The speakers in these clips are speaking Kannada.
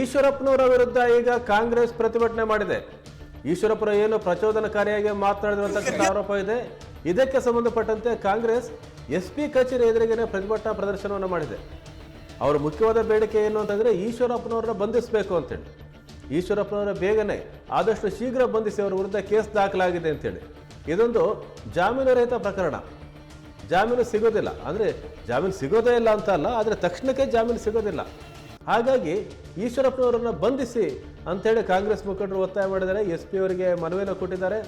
ಈಶ್ವರಪ್ಪನವರ ವಿರುದ್ಧ ಈಗ ಕಾಂಗ್ರೆಸ್ ಪ್ರತಿಭಟನೆ ಮಾಡಿದೆ. ಈಶ್ವರಪ್ಪನ ಏನು ಪ್ರಚೋದನಕಾರಿಯಾಗಿ ಮಾತನಾಡಿರುವಂತಕ್ಕಂಥ ಆರೋಪ ಇದೆ. ಇದಕ್ಕೆ ಸಂಬಂಧಪಟ್ಟಂತೆ ಕಾಂಗ್ರೆಸ್ ಎಸ್ ಪಿ ಕಚೇರಿ ಎದುರಿಗೇನೆ ಪ್ರತಿಭಟನಾ ಪ್ರದರ್ಶನವನ್ನು ಮಾಡಿದೆ. ಅವರ ಮುಖ್ಯವಾದ ಬೇಡಿಕೆ ಏನು ಅಂತಂದ್ರೆ ಈಶ್ವರಪ್ಪನವರನ್ನ ಬಂಧಿಸಬೇಕು ಅಂತೇಳಿ. ಈಶ್ವರಪ್ಪನವರ ಬೇಗನೆ ಆದಷ್ಟು ಶೀಘ್ರ ಬಂಧಿಸಿ ಅವರ ವಿರುದ್ಧ ಕೇಸ್ ದಾಖಲಾಗಿದೆ ಅಂತೇಳಿ. ಇದೊಂದು ಜಾಮೀನು ರಹಿತ ಪ್ರಕರಣ. ಜಾಮೀನು ಸಿಗೋದಿಲ್ಲ. ಅಂದರೆ ಜಾಮೀನು ಸಿಗೋದೇ ಇಲ್ಲ ಅಂತ ಅಲ್ಲ ಆದರೆ ತಕ್ಷಣಕ್ಕೆ ಜಾಮೀನು ಸಿಗೋದಿಲ್ಲ. ಹಾಗಾಗಿ ಈಶ್ವರಪ್ಪನವರನ್ನ ಬಂಧಿಸಿ ಅಂತೇಳಿ ಕಾಂಗ್ರೆಸ್ ಮುಖಂಡರು ಒತ್ತಾಯ ಮಾಡಿದ್ದಾರೆ. ಎಸ್ ಪಿ ಅವರಿಗೆ ಮನವಿಯನ್ನು ಕೊಟ್ಟಿದ್ದಾರೆ.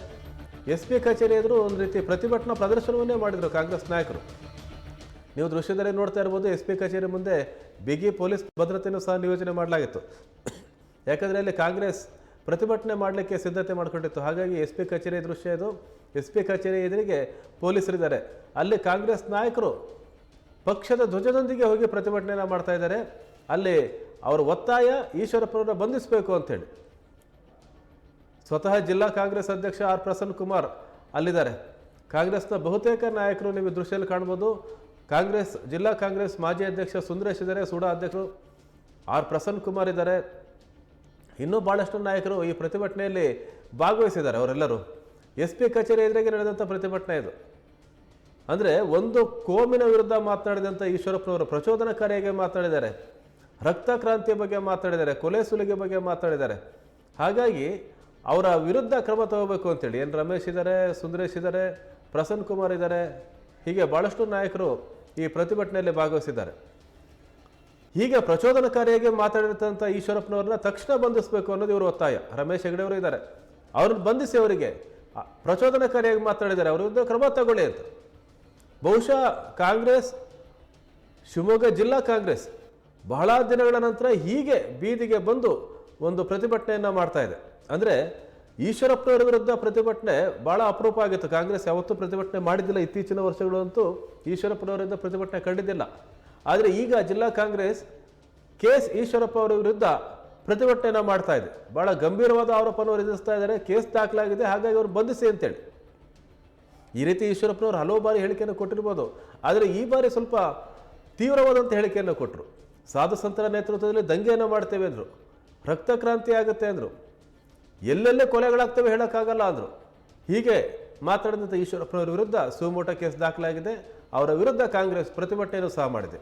ಎಸ್ ಪಿ ಕಚೇರಿ ಎದುರು ಒಂದು ರೀತಿ ಪ್ರತಿಭಟನಾ ಪ್ರದರ್ಶನವನ್ನೇ ಮಾಡಿದರು ಕಾಂಗ್ರೆಸ್ ನಾಯಕರು. ನೀವು ದೃಶ್ಯದಲ್ಲಿ ನೋಡ್ತಾ ಇರ್ಬೋದು, ಎಸ್ ಪಿ ಕಚೇರಿ ಮುಂದೆ ಬಿಗಿ ಪೊಲೀಸ್ ಭದ್ರತೆಯನ್ನು ಸಹ ನಿಯೋಜನೆ ಮಾಡಲಾಗಿತ್ತು. ಯಾಕಂದರೆ ಅಲ್ಲಿ ಕಾಂಗ್ರೆಸ್ ಪ್ರತಿಭಟನೆ ಮಾಡಲಿಕ್ಕೆ ಸಿದ್ಧತೆ ಮಾಡಿಕೊಂಡಿತ್ತು. ಹಾಗಾಗಿ ಎಸ್ ಪಿ ಕಚೇರಿ ದೃಶ್ಯ ಇದು. ಎಸ್ ಪಿ ಕಚೇರಿ ಎದುರಿಗೆ ಪೊಲೀಸರಿದ್ದಾರೆ. ಅಲ್ಲಿ ಕಾಂಗ್ರೆಸ್ ನಾಯಕರು ಪಕ್ಷದ ಧ್ವಜದೊಂದಿಗೆ ಹೋಗಿ ಪ್ರತಿಭಟನೆಯನ್ನು ಮಾಡ್ತಾ ಇದ್ದಾರೆ. ಅಲ್ಲಿ ಅವರ ಒತ್ತಾಯ ಈಶ್ವರಪ್ಪನವರ ಬಂಧಿಸಬೇಕು ಅಂತೇಳಿ. ಸ್ವತಃ ಜಿಲ್ಲಾ ಕಾಂಗ್ರೆಸ್ ಅಧ್ಯಕ್ಷ ಆರ್ ಪ್ರಸನ್ನ ಕುಮಾರ್ ಅಲ್ಲಿದ್ದಾರೆ. ಕಾಂಗ್ರೆಸ್ನ ಬಹುತೇಕ ನಾಯಕರು ನೀವು ದೃಶ್ಯದಲ್ಲಿ ಕಾಣ್ಬೋದು. ಕಾಂಗ್ರೆಸ್, ಜಿಲ್ಲಾ ಕಾಂಗ್ರೆಸ್ ಮಾಜಿ ಅಧ್ಯಕ್ಷ ಸುಂದರೇಶ್ ಇದ್ದಾರೆ, ಸೂಡಾ ಅಧ್ಯಕ್ಷರು ಆರ್ ಪ್ರಸನ್ನ ಕುಮಾರ್ ಇದ್ದಾರೆ. ಇನ್ನೂ ಭಾಳಷ್ಟು ನಾಯಕರು ಈ ಪ್ರತಿಭಟನೆಯಲ್ಲಿ ಭಾಗವಹಿಸಿದ್ದಾರೆ ಅವರೆಲ್ಲರೂ. ಎಸ್ ಪಿ ಕಚೇರಿ ಎದುರಿಗೆ ನಡೆದಂಥ ಪ್ರತಿಭಟನೆ ಇದು. ಅಂದರೆ ಒಂದು ಕೋಮಿನ ವಿರುದ್ಧ ಮಾತನಾಡಿದಂಥ ಈಶ್ವರಪ್ಪನವರು ಪ್ರಚೋದನಕಾರಿಯಾಗಿ ಮಾತನಾಡಿದ್ದಾರೆ. ರಕ್ತ ಕ್ರಾಂತಿಯ ಬಗ್ಗೆ ಮಾತಾಡಿದ್ದಾರೆ, ಕೊಲೆ ಸುಲಿಗೆ ಬಗ್ಗೆ ಮಾತಾಡಿದ್ದಾರೆ. ಹಾಗಾಗಿ ಅವರ ವಿರುದ್ಧ ಕ್ರಮ ತಗೋಬೇಕು ಅಂತೇಳಿ ಏನು ರಮೇಶ್ ಇದ್ದಾರೆ, ಸುಂದರೇಶ್ ಇದ್ದಾರೆ, ಪ್ರಸನ್ನ ಕುಮಾರ್ ಇದ್ದಾರೆ, ಹೀಗೆ ಭಾಳಷ್ಟು ನಾಯಕರು ಈ ಪ್ರತಿಭಟನೆಯಲ್ಲಿ ಭಾಗವಹಿಸಿದ್ದಾರೆ. ಹೀಗೆ ಪ್ರಚೋದನಕಾರಿಯಾಗಿ ಮಾತಾಡಿರ್ತಂಥ ಈಶ್ವರಪ್ಪನವ್ರನ್ನ ತಕ್ಷಣ ಬಂಧಿಸಬೇಕು ಅನ್ನೋದು ಇವರು ಒತ್ತಾಯ. ರಮೇಶ್ ಹೆಗಡೆ ಅವರು ಇದ್ದಾರೆ. ಅವ್ರನ್ನ ಬಂಧಿಸಿ ಅವರಿಗೆ ಪ್ರಚೋದನಕಾರಿಯಾಗಿ ಮಾತಾಡಿದ್ದಾರೆ. ಅವ್ರ ವಿರುದ್ಧ ಕ್ರಮ ತಗೊಳ್ಳಿ ಅಂತ. ಬಹುಶಃ ಕಾಂಗ್ರೆಸ್, ಶಿವಮೊಗ್ಗ ಜಿಲ್ಲಾ ಕಾಂಗ್ರೆಸ್ ಬಹಳ ದಿನಗಳ ನಂತರ ಹೀಗೆ ಬೀದಿಗೆ ಬಂದು ಒಂದು ಪ್ರತಿಭಟನೆಯನ್ನು ಮಾಡ್ತಾ ಇದೆ. ಅಂದರೆ ಈಶ್ವರಪ್ಪನವರ ವಿರುದ್ಧ ಪ್ರತಿಭಟನೆ ಬಹಳ ಅಪರೂಪ ಆಗಿತ್ತು. ಕಾಂಗ್ರೆಸ್ ಯಾವತ್ತೂ ಪ್ರತಿಭಟನೆ ಮಾಡಿದ್ದಿಲ್ಲ. ಇತ್ತೀಚಿನ ವರ್ಷಗಳಂತೂ ಈಶ್ವರಪ್ಪನವರಿಂದ ಪ್ರತಿಭಟನೆ ಕಂಡಿದ್ದಿಲ್ಲ. ಆದರೆ ಈಗ ಜಿಲ್ಲಾ ಕಾಂಗ್ರೆಸ್ ಕೆ ಎಸ್ ಈಶ್ವರಪ್ಪ ಅವರ ವಿರುದ್ಧ ಪ್ರತಿಭಟನೆಯನ್ನು ಮಾಡ್ತಾ ಇದೆ. ಬಹಳ ಗಂಭೀರವಾದ ಆರೋಪವನ್ನು ಎದುರಿಸ್ತಾ ಇದ್ದಾರೆ. ಕೇಸ್ ದಾಖಲಾಗಿದೆ. ಹಾಗಾಗಿ ಅವರು ಬಂಧಿಸಿ ಅಂತೇಳಿ. ಈ ರೀತಿ ಈಶ್ವರಪ್ಪನವರು ಹಲವು ಬಾರಿ ಹೇಳಿಕೆಯನ್ನು ಕೊಟ್ಟಿರ್ಬೋದು. ಆದರೆ ಈ ಬಾರಿ ಸ್ವಲ್ಪ ತೀವ್ರವಾದಂಥ ಹೇಳಿಕೆಯನ್ನು ಕೊಟ್ಟರು ಸಾಧು ಸಂತರ ನೇತೃತ್ವದಲ್ಲಿ ದಂಗೆಯನ್ನು ಮಾಡ್ತೇವೆ ಅಂದರು. ರಕ್ತ ಕ್ರಾಂತಿ ಆಗುತ್ತೆ ಅಂದರು. ಎಲ್ಲೆಲ್ಲೇ ಕೊಲೆಗಳಾಗ್ತವೆ ಹೇಳೋಕ್ಕಾಗಲ್ಲ ಅಂದರು. ಹೀಗೆ ಮಾತಾಡಿದಂಥ ಈಶ್ವರಪ್ಪನವರ ವಿರುದ್ಧ ಸುಮೋಟ ಕೇಸ್ ದಾಖಲಾಗಿದೆ. ಅವರ ವಿರುದ್ಧ ಕಾಂಗ್ರೆಸ್ ಪ್ರತಿಭಟನೆಯನ್ನು ಸಹ ಮಾಡಿದೆ.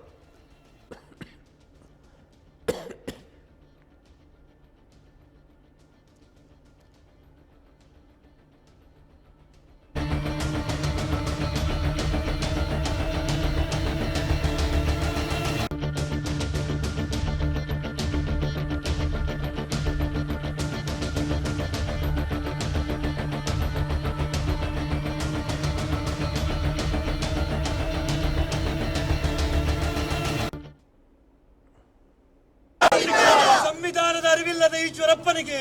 ಈಶ್ವರಪ್ಪನಿಗೆ.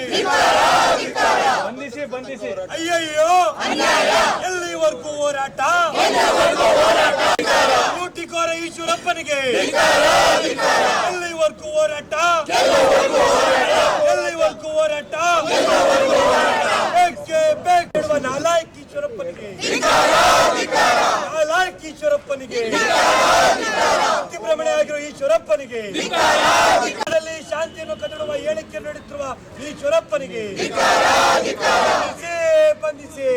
ಬಂಧಿಸಿ ಬಂಧಿಸಿ. ಅಯ್ಯಯ್ಯೋ. ಎಲ್ಲಿವರೆಗೂ ಹೋರಾಟ? ಲೂಟಿಕೋರ ಈಶ್ವರಪ್ಪನಿಗೆ. ಎಲ್ಲಿವರೆಗೂ ಹೋರಾಟ? ಎಲ್ಲಿವರೆಗೂ ಹೋರಾಟ? ಬೇಕೇ ಬೇಕು ನಾಲಾಯಕ್ ಈಶ್ವರಪ್ಪನಿಗೆ? ನಾಲಾಯಕ್ ಈಶ್ವರಪ್ಪನಿಗೆ? ಆಗಿರೋ ಈಶ್ವರಪ್ಪನಿಗೆ? ಶಾಂತಿಯನ್ನು ಕದಡುವ ಹೇಳಿಕೆ ನೀಡುತ್ತಿರುವ ಈ ಚೊರಪ್ಪನಿಗೆ ಬಂಧಿಸಿ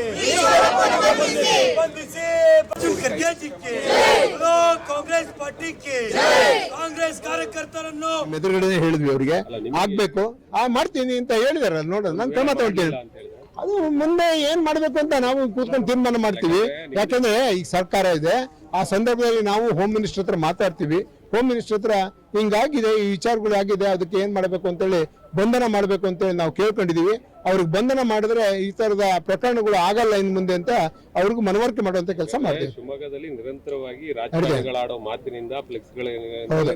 ಬಂಧಿಸಿ. ಖರ್ಗೆಜಿಕ್ಕೆ ಕಾಂಗ್ರೆಸ್ ಪಾರ್ಟಿಗೆ ಕಾಂಗ್ರೆಸ್ ಕಾರ್ಯಕರ್ತರನ್ನು. ಎದುರುಗಡೆ ಹೇಳಿದ್ವಿ ಅವರಿಗೆ. ಆಗ್ಬೇಕು. ಆ ಮಾಡ್ತೀನಿ ಅಂತ ಹೇಳಿದಾರೆ ನೋಡೋಣ ನಾನು ಕ್ರಮ ತಗೊಳ್ತೀನಿ ಅದು ಮುಂದೆ ಏನ್ ಮಾಡ್ಬೇಕು ಅಂತ ನಾವು ಕೂತ್ಕೊಂಡು ತೀರ್ಮಾನ ಮಾಡ್ತೀವಿ. ಯಾಕಂದ್ರೆ ಈಗ ಸರ್ಕಾರ ಇದೆ. ಆ ಸಂದರ್ಭದಲ್ಲಿ ನಾವು ಹೋಮ್ ಮಿನಿಸ್ಟರ್ ಹತ್ರ ಮಾತಾಡ್ತೀವಿ. ಹೋಮ್ ಮಿನಿಸ್ಟರ್ ಹತ್ರ ಹಿಂಗಾಗಿದೆ, ಈ ವಿಚಾರಗಳು ಆಗಿದೆ, ಅದಕ್ಕೆ ಏನ್ ಮಾಡಬೇಕು ಅಂತೇಳಿ ಬಂಧನ ಮಾಡಬೇಕು ಅಂತೇಳಿ ನಾವು ಕೇಳ್ಕೊಂಡಿದೀವಿ ಅವ್ರಿಗೆ ಬಂಧನ ಮಾಡಿದ್ರೆ ಈ ತರದ ಪ್ರಕರಣಗಳು ಆಗಲ್ಲ ಇನ್ ಮುಂದೆ ಅಂತ ಅವ್ರಿಗೂ ಮನವರಿಕೆ ಮಾಡುವಂತ ಕೆಲಸ ಮಾಡ್ತೀವಿ. ಶಿವಮೊಗ್ಗದಲ್ಲಿ ನಿರಂತರವಾಗಿ ರಾಜಕಾರಣಿಗಳಾಡೋ ಮಾತಿನಿಂದ ಫ್ಲೆಕ್ಸ್ ಹೌದು.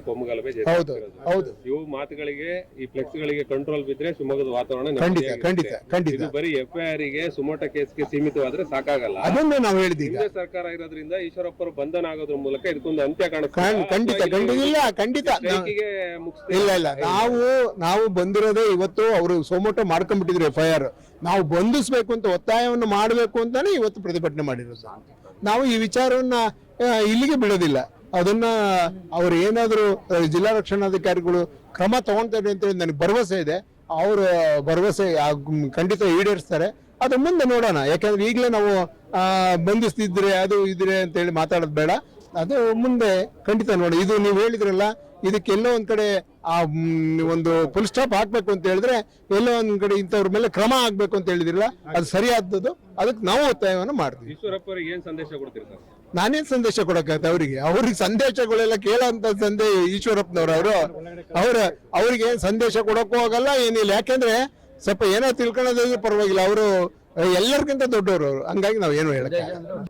ಹೌದು. ಹೌದು. ಇವು ಮಾತುಗಳಿಗೆ ಈ ಫ್ಲೆಕ್ಸ್ ಗಳಿಗೆ ಕಂಟ್ರೋಲ್ ಬಿದ್ರೆ ಶಿವಮೊಗ್ಗದ ವಾತಾವರಣ ಖಂಡಿತ. ಖಂಡಿತ ಖಂಡಿತ. ಇದು ಬರೀ ಎಫ್ ಐ ಆರ್ಗೆ ಸುಮೋಟ ಕೇಸ್ಗೆ ಸೀಮಿತವಾದ್ರೆ ಸಾಕಾಗಲ್ಲ. ಅದನ್ನ ನಾವು ಹೇಳಿದೀಗ ಸರ್ಕಾರ ಇರೋದ್ರಿಂದ ಈಶ್ವರಪ್ಪರು ಬಂಧನ ಆಗೋದ್ರ ಮೂಲಕ ಇದಕ್ಕೊಂದು ಅಂತ್ಯ ಕಾಣ ಖಂಡಿತ ಖಂಡಿತ. ಇಲ್ಲ ಖಂಡಿತ. ಇಲ್ಲ. ಇಲ್ಲ. ನಾವು ನಾವು ಬಂದಿರೋದೇ ಇವತ್ತು ಅವರು ಸೋಮೋಟೋ ಮಾಡ್ಕೊಂಡ್ಬಿಟ್ಟಿದ್ರು ಆರ್ ನಾವು ಬಂಧಿಸಬೇಕು ಅಂತ ಒತ್ತಾಯವನ್ನು ಮಾಡಬೇಕು ಅಂತಾನೆ ಇವತ್ತು ಪ್ರತಿಭಟನೆ ಮಾಡಿರೋದು. ನಾವು ಈ ವಿಚಾರವನ್ನ ಇಲ್ಲಿಗೆ ಬಿಡೋದಿಲ್ಲ. ಅದನ್ನ ಅವ್ರು ಏನಾದರೂ ಜಿಲ್ಲಾ ರಕ್ಷಣಾಧಿಕಾರಿಗಳು ಕ್ರಮ ತಗೊಂತಾರೆ ಅಂತೇಳಿ ನನಗೆ ಭರವಸೆ ಇದೆ. ಅವರು ಭರವಸೆ ಖಂಡಿತ ಈಡೇರಿಸ್ತಾರೆ. ಅದು ಮುಂದೆ ನೋಡೋಣ. ಯಾಕಂದ್ರೆ ಈಗಲೇ ನಾವು ಬಂಧಿಸ್ತಿದ್ರೆ ಅದು ಇದ್ರೆ ಅಂತೇಳಿ ಮಾತಾಡೋದು ಬೇಡ. ಅದು ಮುಂದೆ ಖಂಡಿತ ನೋಡಿ ಇದು ನೀವು ಹೇಳಿದ್ರಲ್ಲ ಇದಕ್ಕೆ ಎಲ್ಲೋ ಒಂದ್ ಕಡೆ ಆ ಒಂದು ಫುಲ್ ಸ್ಟಾಪ್ ಹಾಕ್ಬೇಕು ಅಂತ ಹೇಳಿದ್ರೆ ಎಲ್ಲೋ ಒಂದ್ ಕಡೆ ಇಂಥವ್ರ ಮೇಲೆ ಕ್ರಮ ಆಗ್ಬೇಕು ಅಂತ ಹೇಳಿದಿರಲ್ಲ ಅದು ಸರಿಯಾದದ್ದು. ಅದಕ್ಕೆ ನಾವು ಒತ್ತಾಯವನ್ನು ಮಾಡ್ತೀವಿ. ಈಶ್ವರಪ್ಪ ಅವರಿಗೆ ಏನ್ ಸಂದೇಶ ಕೊಡ್ತೀರಿ ನಾನೇನ್ ಸಂದೇಶ ಕೊಡಕ್ಕಾಗತ್ತೆ ಅವರಿಗೆ? ಅವ್ರಿಗೆ ಸಂದೇಶಗಳೆಲ್ಲ ಕೇಳೋಂತ ಸಂದೇಶ ಈಶ್ವರಪ್ಪನವ್ರು ಅವರು. ಅವ್ರ ಅವ್ರಿಗೆ ಏನ್ ಸಂದೇಶ ಕೊಡಕ್ಕೂ ಹೋಗಲ್ಲ ಏನಿಲ್ಲ. ಯಾಕೆಂದ್ರೆ ಸ್ವಲ್ಪ ಏನೋ ತಿಳ್ಕೊಳ್ಳೋದ್ರೆ ಪರವಾಗಿಲ್ಲ ಅವರು ಎಲ್ಲರಿಗಿಂತ ದೊಡ್ಡವರು ಅವರು. ಹಂಗಾಗಿ ನಾವ್ ಏನು ಹೇಳಕ್ಕೆ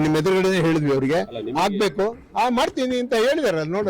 ನಿಮ್ಮ ಎದುರುಗಡೆ ಹೇಳಿದ್ವಿ ಅವ್ರಿಗೆ. ಆಗ್ಬೇಕು. ಆ ಮಾಡ್ತೀನಿ ಅಂತ ಹೇಳಿದಾರೆ ನೋಡ